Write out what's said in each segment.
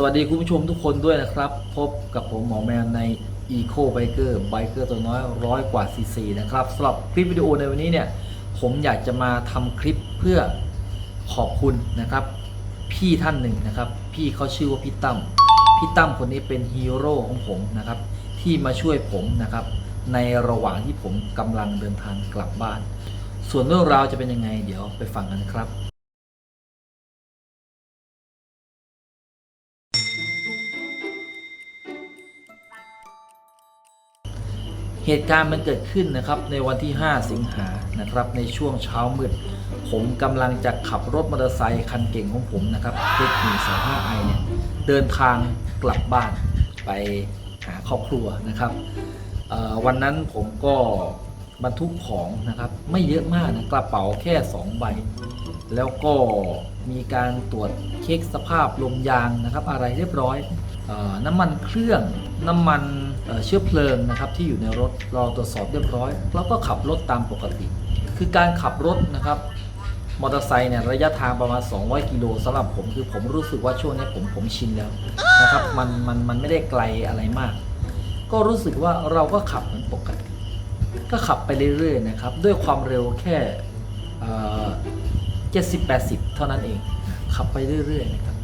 สวัสดีคุณผู้ชมทุกคนด้วยนะครับ พบกับผมหมอแมนใน Eco Biker Biker ตัวน้อยร้อยกว่า cc นะครับสำหรับคลิปวิดีโอในวันนี้เนี่ย ผมอยากจะมาทำคลิปเพื่อขอบคุณนะครับ พี่ท่านหนึ่งนะครับ พี่เขาชื่อว่าพี่ตั้มพี่ตั้มคนนี้เป็นฮีโร่ของผมนะครับ ที่มาช่วยผมนะครับ ในระหว่างที่ผมกำลังเดินทางกลับบ้าน ส่วนเรื่องราวจะเป็นยังไง เดี๋ยวไปฟังกันครับ เหตุการณ์มันเกิดขึ้นนะครับในวันที่ 5 สิงหานะครับในช่วงเช้ามืด ผมกำลังจะขับรถมอเตอร์ไซค์คันเก่งของผมนะครับเทคหนึ่งสองห้าไอเนี่ยเดินทางกลับบ้านไปหาครอบครัวนะครับวันนั้นผมก็บรรทุกของนะครับไม่เยอะมากนะกระเป๋าแค่ 2 ใบ แล้วก็มีการตรวจเช็คสภาพลมยางนะครับอะไรเรียบร้อย น้ำมันเครื่องน้ำมันเชื้อเพลิงนะครับที่อยู่ในรถเราตรวจสอบเรียบร้อย แล้วก็ขับรถตามปกติ คือการขับรถนะครับมอเตอร์ไซค์เนี่ยระยะทางประมาณ 200 กิโลสำหรับผมคือผมรู้สึกว่าช่วงนี้ผมผมชินแล้วนะครับมันมันมันไม่ได้ไกลอะไรมาก ก็รู้สึกว่าเราก็ขับเหมือนปกติ ก็ขับไปเรื่อยๆนะครับด้วยความเร็วแค่เจ็ดสิบแปดสิบเท่านั้นเอง ขับไปเรื่อยๆนะครับ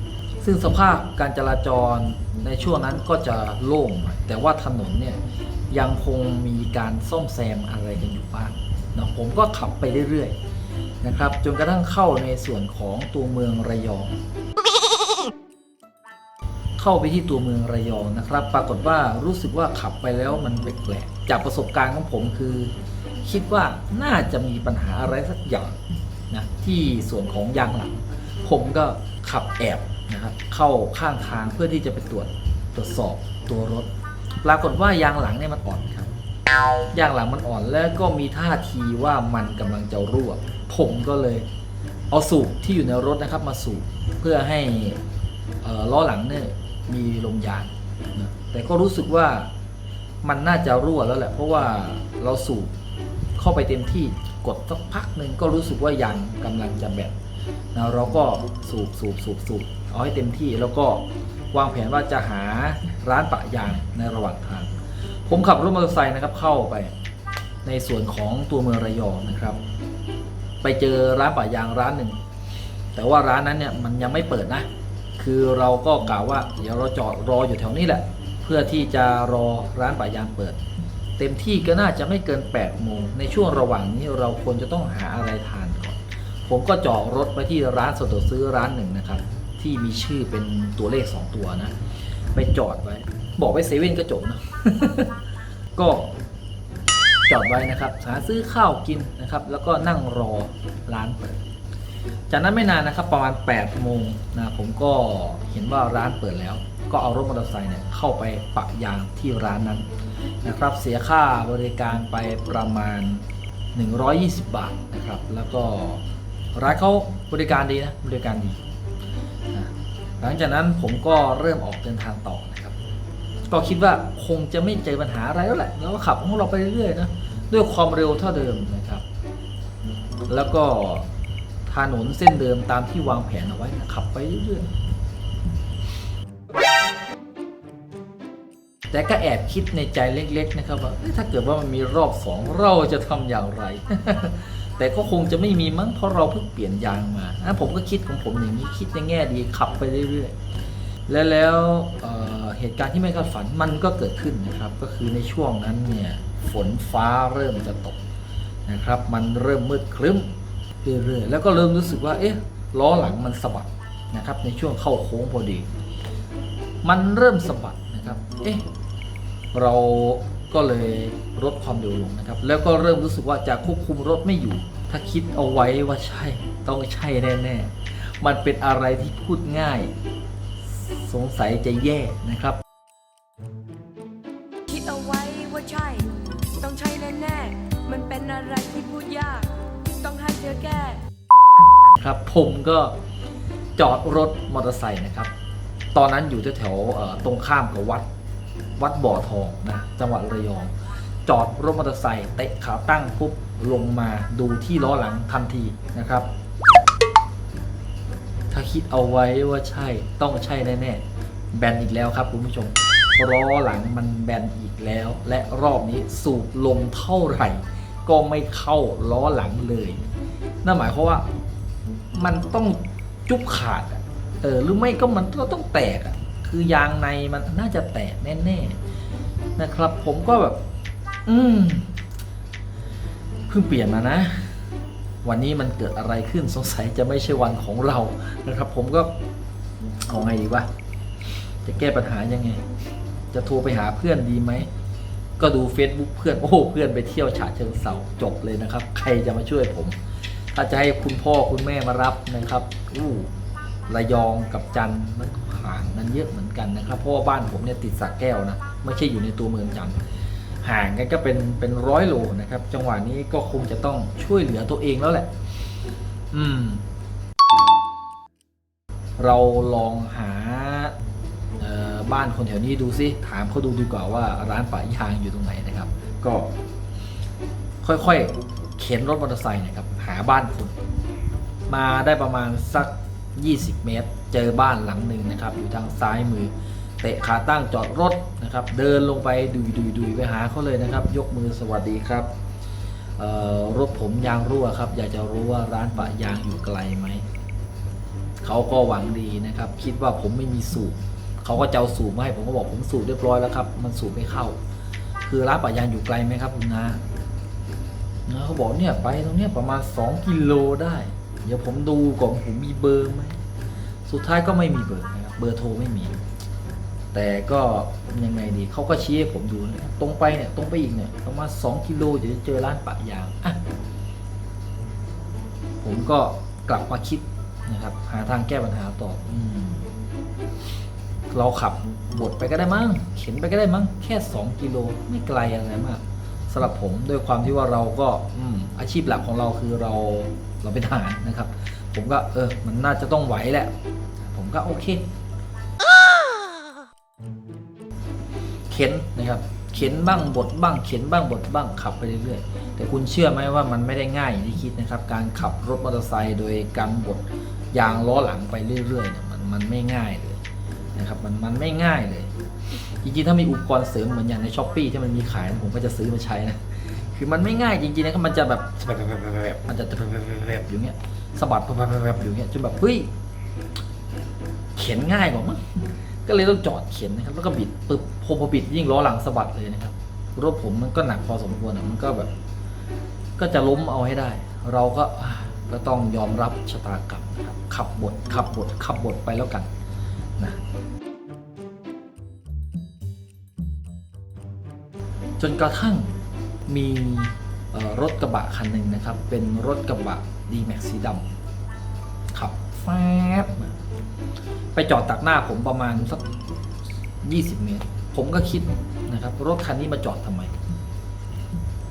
ซึ่งสภาพการจราจรในช่วงนั้นก็จะโล่งแต่ว่าถนนเนี่ยยังคงมีการซ่อมแซมอะไรกันอยู่บ้างนะผมก็ขับไปเรื่อยๆนะครับ จนกระทั่งเข้าในส่วนของตัวเมืองระยอง เข้าไปที่ตัวเมืองระยองนะครับ ปรากฏว่ารู้สึกว่าขับไปแล้วมันแปลกๆจากประสบการณ์ของผมคือ คิดว่าน่าจะมีปัญหาอะไรสักอย่างนะที่ส่วนของยางหลัง ผมก็ขับแอบ นะครับเข้าข้างทางเพื่อที่จะไปตรวจตรวจสอบตัวรถ ปรากฏว่ายางหลังเนี่ยมันอ่อนครับยางหลังมันอ่อนแล้วก็มีท่าทีว่ามันกำลังจะรั่ว ผมก็เลยเอาสูบที่อยู่ในรถนะครับมาสูบเพื่อให้ล้อหลังเนี่ยมีลมยางนะแต่ก็รู้สึกว่ามันน่าจะรั่วแล้วแหละ เพราะว่าเราสูบเข้าไปเต็มที่กดสักพักหนึ่งก็รู้สึกว่ายางกำลังจะแบตนะเราก็สูบสูบสูบสูบ เอาให้เต็มที่แล้วก็วางแผนว่าจะหาร้านปะยางในระหว่างทาง ผมขับรถมอเตอร์ไซค์นะครับเข้าไปในส่วนของตัวเมืองระยองนะครับ ไปเจอร้านปะยางร้านหนึ่ง แต่ว่าร้านนั้นเนี่ยมันยังไม่เปิดนะ คือเราก็กล่าวว่าเดี๋ยวเราจอดรออยู่แถวนี้แหละ เพื่อที่จะรอร้านปะยางเปิด เต็มที่ก็น่าจะไม่เกิน8โมงในช่วงระหว่างนี้เราควรจะต้องหาอะไรทานก่อน ผมก็จอดรถไปที่ร้านสะดวกซื้อร้านหนึ่งนะครับ ที่มีชื่อเป็นตัวเลข 2 ตัวนะ ไปจอดไว้ บอกไว้เซเว่นก็จบนะก็จอดไว้นะครับหาซื้อข้าวกินนะครับ แล้วก็นั่งรอร้านเปิดจากนั้นไม่นานนะครับประมาณ8โมงนะผมก็เห็นว่าร้านเปิดแล้ว ก็เอารถมอเตอร์ไซค์เนี่ยเข้าไปปะยางที่ร้านนั้นนะครับ เสียค่าบริการไปประมาณ 120 บาทนะครับ แล้วก็ร้านเขาบริการดีนะบริการดี หลังจากนั้นผมก็เริ่มออกเดินทางต่อนะครับ ก็คิดว่าคงจะไม่เจอปัญหาอะไรแล้วแหละเราก็ขับของเราไปเรื่อยๆนะด้วยความเร็วเท่าเดิมนะครับ แล้วก็ถนนเส้นเดิมตามที่วางแผนเอาไว้นะขับไปเรื่อยๆแต่ก็แอบคิดในใจเล็ก ๆ นะครับว่าถ้าเกิดว่ามันมีรอบสองเราจะทำอย่างไร แต่ก็คงจะไม่มีมั้งเพราะเราเพิ่งเปลี่ยนยางมาอะผมก็คิดของผมอย่างนี้คิดในแง่ดีขับไปเรื่อยๆ และแล้วเเหตุการณ์ที่ไม่คาดฝันมันก็เกิดขึ้นนะครับ ก็คือในช่วงนั้นเนี่ยฝนฟ้าเริ่มจะตกนะครับ มันเริ่มมืดครึ้มเรื่อยๆแล้วก็เริ่มรู้สึกว่าเอ๊ะล้อหลังมันสะบัดนะครับ ในช่วงเข้าโค้งพอดี มันเริ่มสะบัดนะครับ เอ๊ะเรา ก็เลยลดความเร็วลงนะครับ แล้วก็เริ่มรู้สึกว่าจะควบคุมรถไม่อยู่ ถ้าคิดเอาไว้ว่าใช่ ต้องใช่แน่ๆ มันเป็นอะไรที่พูดง่าย สงสัยจะแย่นะครับ คิดเอาไว้ว่าใช่ ต้องใช่แน่ๆ มันเป็นอะไรที่พูดยาก ต้องให้เธอแก้ ครับผมก็จอดรถมอเตอร์ไซค์นะครับ ตอนนั้นอยู่แถวๆเอ่อตรงข้ามกับวัด วัดบ่อทองนะจังหวัดระยอง จอดรถมอเตอร์ไซค์เตะขาตั้งปุ๊บลงมาดูที่ล้อหลังทันทีนะครับ ถ้าคิดเอาไว้ว่าใช่ต้องใช่แน่ๆแบนอีกแล้วครับคุณผู้ชมล้อหลังมันแบนอีกแล้ว และรอบนี้สูบลมเท่าไหร่ ก็ไม่เข้าล้อหลังเลยนั่นหมายความว่ามันต้องจุบขาดเออหรือไม่ก็มันก็ต้องแตกอะ คือยางในมันน่าจะแตกแน่ๆนะครับ ผมก็แบบ อืมเพิ่งเปลี่ยนมานะ วันนี้มันเกิดอะไรขึ้นสงสัยจะไม่ใช่วันของเรานะครับ ผมก็เอาไงดีวะจะแก้ปัญหายังไง จะโทรไปหาเพื่อนดีไหมก็ดู Facebook เพื่อนโอ้โหเพื่อนไปเที่ยวฉะเชิงเซาจบเลยนะครับ ใครจะมาช่วยผม ถ้าจะให้คุณพ่อคุณแม่มารับนะครับ อู้ ระยองกับจันทร์มันห่างกันเยอะเหมือนกันนะครับ เพราะว่าบ้านผมเนี่ยติดสักแก้วนะไม่ใช่อยู่ในตัวเมืองจันทร์ห่างกันก็เป็นเป็นร้อยโลนะครับ จังหวะนี้ก็คงจะต้องช่วยเหลือตัวเองแล้วแหละ อืม เราลองหาบ้านคนแถวนี้ดูซิถามเขาดูดีกว่าว่าร้านปะยางอยู่ตรงไหนนะครับ ก็ ค่อยๆเข็นรถมอเตอร์ไซค์นะครับ หาบ้านคนมาได้ประมาณสัก 20 เมตร เจอบ้านหลังหนึ่งนะครับ อยู่ทางซ้ายมือ เตะขาตั้งจอดรถนะครับ เดินลงไปดุยดุยดุยไปหาเขาเลยนะครับ ยกมือสวัสดีครับรถผมยางรั่วครับ อยากจะรู้ว่าร้านปะยางอยู่ไกลไหมเขาก็หวังดีนะครับ คิดว่าผมไม่มีสูบเขาก็จะเอาสูบมาให้ผมก็บอกผมสูบเรียบร้อยแล้วครับ มันสูบไม่เข้า คือร้านปะยางอยู่ไกลไหมครับคุณนานะเขาบอกเนี่ยไปตรงเนี้ยประมาณ 2 กิโลได้ เดี๋ยวผมดูก่อนผมมีเบอร์ไหมสุดท้ายก็ไม่มีเบอร์นะครับเบอร์โทรไม่มี แต่ก็ยังไงดีเขาก็ชี้ให้ผมดูนะตรงไปเนี่ยตรงไปอีกเนี่ยประมาณ2กิโลเดี๋ยวจะเจอร้านปะยางอะผมก็กลับมาคิดนะครับ หาทางแก้ปัญหาต่ออืมเราขับบดไปก็ได้มั้งเข็นไปก็ได้มั้งแค่ 2 กิโลไม่ไกลอะไรมากสำหรับผมด้วยความที่ว่าเราก็อือาชีพหลักของเราคือเรา เราเป็นทหารนะครับ ผมก็เออมันน่าจะต้องไหวแหละ ผมก็โอเคเข็นนะครับเข็นบ้างบดบ้างเข็นบ้างบดบ้างขับไปเรื่อยๆ แต่คุณเชื่อไหมว่ามันไม่ได้ง่ายอย่างที่คิดนะครับ การขับรถมอเตอร์ไซค์โดยการบดยางล้อหลังไปเรื่อยๆเนี่ยมันมันไม่ง่ายเลยนะครับมันมันไม่ง่ายเลยจริงๆถ้ามีอุปกรณ์เสริมเหมือนอย่างในช้อปปีที่มันมีขายผมก็จะซื้อมาใช้นะ คือมันไม่ง่ายจริงๆนะครับมันจะแบบมันจะแบบอยู่เงี้ยสะบัดแบบอยู่เงี้ยจนแบบเฮ้ยเข็นง่ายกว่ามั้งก็เลยต้องจอดเข็นนะครับ แล้วก็บิดปึ๊บพอพอบิดยิ่งล้อหลังสะบัดเลยนะครับรถผมมันก็หนักพอสมควรอะมันก็แบบ ก็จะล้มเอาให้ได้ เราก็ก็ต้องยอมรับชะตากรรมนะครับขับบทขับบทขับบทไปแล้วกันนะจนกระทั่ง มีรถกระบะคันหนึ่งนะครับ เป็นรถกระบะดีแม็กสีดำขับแฟบไปจอดตักหน้าผมประมาณสัก 20 เมตร ผมก็คิดนะครับ รถคันนี้มาจอดทำไม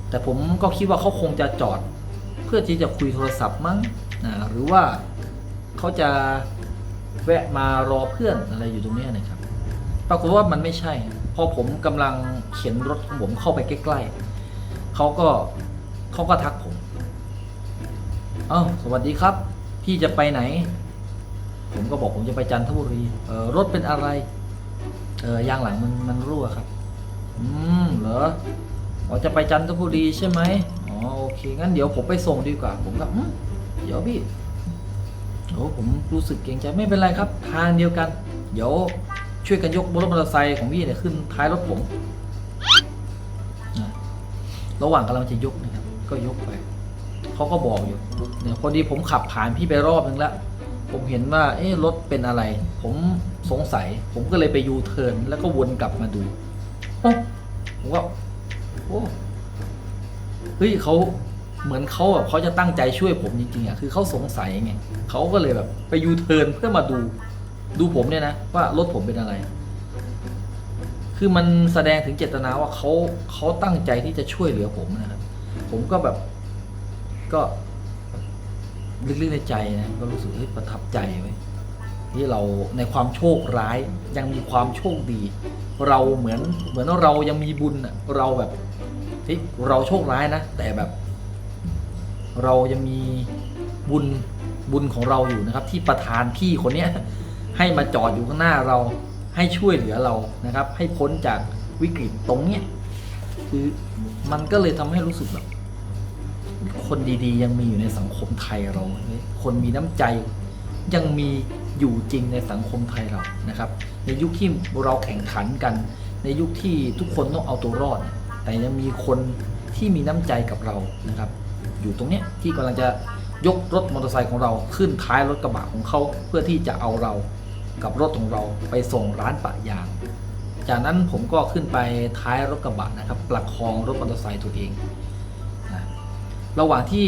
แต่ผมก็คิดว่าเขาคงจะจอด เพื่อที่จะคุยโทรศัพท์มั้งนะหรือว่าเขาจะแวะมารอเพื่อนอะไรอยู่ตรงนี้นะครับ ปรากฏว่ามันไม่ใช่ พอผมกำลังเข็นรถของผมเข้าไปใกล้ ๆ เขาก็เขาก็ทักผม เอ้าสวัสดีครับ พี่จะไปไหน ผมก็บอกผมจะไปจันทบุรีเออรถเป็นอะไร เออยางหลังมันมันรั่วครับ อืมเหรออ๋อจะไปจันทบุรีใช่ไหมอ๋อโอเคงั้นเดี๋ยวผมไปส่งดีกว่า ผมก็เดี๋ยวพี่โอ้ผมรู้สึกเกรงใจไม่เป็นไรครับ ทางเดียวกัน เดี๋ยวช่วยกันยกรถมอเตอร์ไซค์ของพี่เนี่ยขึ้นท้ายรถผม ระหว่างกำลังจะยกนะครับ ก็ยกไปเขาก็บอกอยู่เนี่ยพอดีผมขับผ่านพี่ไปรอบนึงแล้วผมเห็นว่าเอ๊ะรถเป็นอะไร ผมสงสัย ผมก็เลยไปยูเทิร์นแล้วก็วนกลับมาดูผมว่าโอ้เฮ้ยเขาเหมือนเขาแบบเขาจะตั้งใจช่วยผมจริงๆอะคือเขาสงสัยไงเขาก็เลยแบบไปยูเทิร์นเพื่อมาดูดูผมเนี่ยนะว่ารถผมเป็นอะไร คือมันแสดงถึงเจตนาว่าเขาเขาตั้งใจที่จะช่วยเหลือผมนะครับ ผมก็แบบก็ลึกๆในใจนะก็รู้สึกเฮ้ยประทับใจไว้ที่เราในความโชคร้ายยังมีความโชคดี เราเหมือนเหมือนว่าเรายังมีบุญเราแบบเฮ้ยเราโชคร้ายนะ แต่แบบ เรายังมีบุญบุญของเราอยู่นะครับ ที่ประธานพี่คนเนี้ยให้มาจอดอยู่ข้างหน้าเรา ให้ช่วยเหลือเรานะครับ ให้พ้นจากวิกฤตตรงเนี้ยคือมันก็เลยทำให้รู้สึกแบบคนดีๆ ยังมีอยู่ในสังคมไทยเรา คนมีน้ำใจยังมีอยู่จริงในสังคมไทยเรานะครับ ในยุคที่เราแข่งขันกัน ในยุคที่ทุกคนต้องเอาตัวรอด แต่ยังมีคนที่มีน้ำใจกับเรานะครับ อยู่ตรงเนี้ยที่กำลังจะยกรถมอเตอร์ไซค์ของเราขึ้นท้ายรถกระบะของเขาเพื่อที่จะเอาเรา กับรถของเราไปส่งร้านปะยาง จากนั้นผมก็ขึ้นไปท้ายรถกระบะนะครับ ประคองรถมอเตอร์ไซค์ตัวเองนะระหว่างที่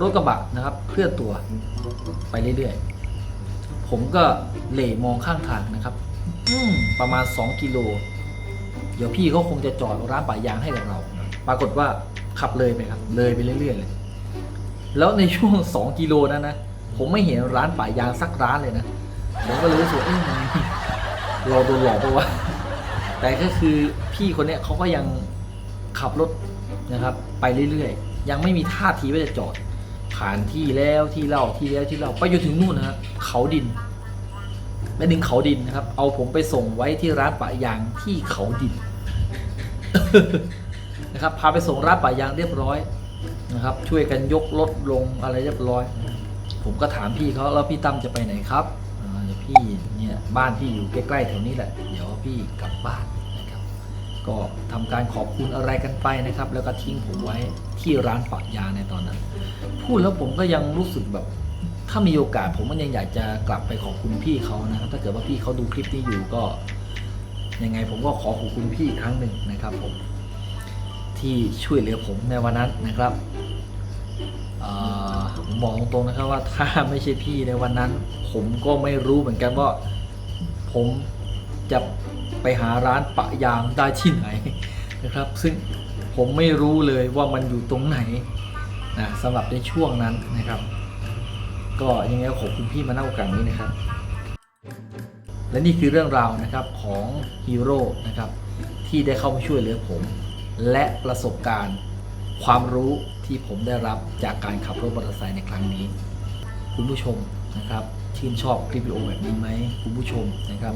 รถกระบะนะครับ เคลื่อนตัวไปเรื่อยๆ ผมก็เหล่มองข้างทางนะครับอืมประมาณ 2 กิโล เดี๋ยวพี่เขาคงจะจอดร้านป่ายางให้กับเรา ปรากฏว่าขับเลยไปครับ เลยไปเรื่อยๆเลย แล้วในช่วง 2 กิโลนั้นนะ ผมไม่เห็นร้านป่ายางสักร้านเลยนะ ผมก็เลยรู้สึกเอ๊ะมันเราโดนหลอกปะวะแต่ก็คือพี่คนเนี้ยเขาก็ยังขับรถนะครับ ไปเรื่อยๆ ยังไม่มีท่าทีว่าจะจอด ผ่านที่แล้วที่เล่าที่แล้วที่เล่าไปจนถึงนู่นนะฮะเขาดินไปถึงเขาดินนะครับ เอาผมไปส่งไว้ที่ร้านปะยางที่เขาดินนะครับพาไปส่งร้านปะยางเรียบร้อยนะครับ ช่วยกันยกรถลงอะไรเรียบร้อย ผมก็ถามพี่เขาแล้วพี่ตั้มจะไปไหนครับ พี่เนี่ยบ้านพี่อยู่ใกล้ๆแถวนี้แหละ เดี๋ยวพี่กลับบ้านนะครับ ก็ทำการขอบคุณอะไรกันไปนะครับ แล้วก็ทิ้งผมไว้ที่ร้านปะยาในตอนนั้น พูดแล้วผมก็ยังรู้สึกแบบ ถ้ามีโอกาสผมก็ยังอยากจะกลับไปขอบคุณพี่เขานะครับ ถ้าเกิดว่าพี่เขาดูคลิปนี้อยู่ก็ยังไงผมก็ขอขอบคุณพี่อีกครั้งหนึ่งนะครับผมที่ช่วยเหลือผมในวันนั้นนะครับ ผมบอกตรงๆนะครับว่าถ้าไม่ใช่พี่ในวันนั้น ผมก็ไม่รู้เหมือนกันว่า ผมจะไปหาร้านปะยางได้ที่ไหนนะครับ ซึ่งผมไม่รู้เลยว่ามันอยู่ตรงไหนนะสำหรับในช่วงนั้นนะครับ ก็ยังไงขอบคุณพี่มาณโอกาสนี้นะครับ และนี่คือเรื่องราวนะครับของฮีโร่นะครับที่ได้เข้ามาช่วยเหลือผม และประสบการณ์ ความรู้ที่ผมได้รับจากการขับรถมอเตอร์ไซค์ในครั้งนี้ คุณผู้ชมนะครับ ชื่นชอบคลิปวิดีโอแบบนี้ไหมคุณผู้ชมนะครับ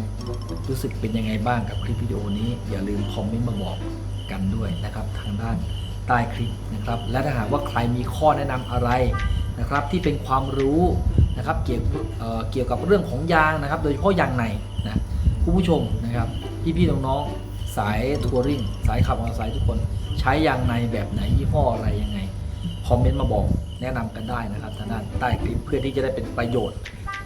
รู้สึกเป็นยังไงบ้างกับคลิปวิดีโอนี้ อย่าลืมคอมเมนต์มาบอกกันด้วยนะครับ ทางด้านใต้คลิปนะครับ และถ้าหากว่าใครมีข้อแนะนำอะไรนะครับ ที่เป็นความรู้นะครับเกี่ยวเเกี่ยวกับเรื่องของยางนะครับ โดยเฉพาะยางในนะคุณผู้ชมนะครับพี่ๆน้องๆ สายทัวริงสายขับมอเตอร์ไซค์ทุกคน ใช้ยางในแบบไหนยี่ห้ออะไรยังไง คอมเมนต์มาบอกแนะนำกันได้นะครับทางด้านใต้คลิปเพื่อที่จะได้เป็นประโยชน์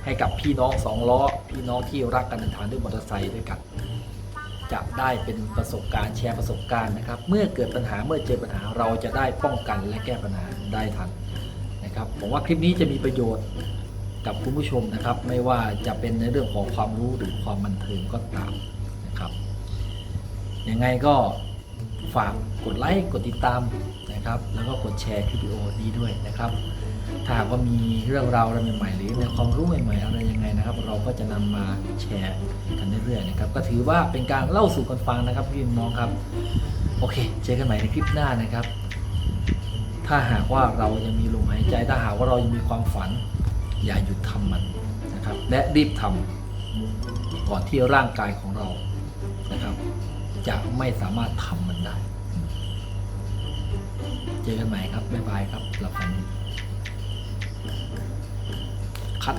ให้กับพี่น้องสองล้อ พี่น้องที่รักการเดินทางด้วยมอเตอร์ไซค์ด้วยกันจะได้เป็นประสบการณ์แชร์ประสบการณ์นะครับ เมื่อเกิดปัญหาเมื่อเจอปัญหาเราจะได้ป้องกันและแก้ปัญหาได้ทันนะครับผมว่าคลิปนี้จะมีประโยชน์กับคุณผู้ชมนะครับ ไม่ว่าจะเป็นในเรื่องของความรู้หรือความบันเทิงก็ตาม ยังไงก็ฝากกดไลค์กดติดตามนะครับ แล้วก็กดแชร์คลิปวิดีโอนี้ด้วยนะครับ ถ้าหากว่ามีเรื่องราวอะไรใหม่ๆหรือในความรู้ใหม่ๆอะไรยังไงนะครับ เราก็จะนำมาแชร์กันเรื่อยๆนะครับ ก็ถือว่าเป็นการเล่าสู่กันฟังนะครับพี่น้องครับ โอเค เจอกันใหม่ในคลิปหน้านะครับ ถ้าหากว่าเรายังมีลมหายใจ ถ้าหากว่าเรายังมีความฝัน อย่าหยุดทำมันนะครับ และรีบทำก่อนที่ร่างกายของเรานะครับ จะไม่สามารถทำมันได้ เจอกันใหม่ครับ บ๊ายบายครับหลับฝันคัด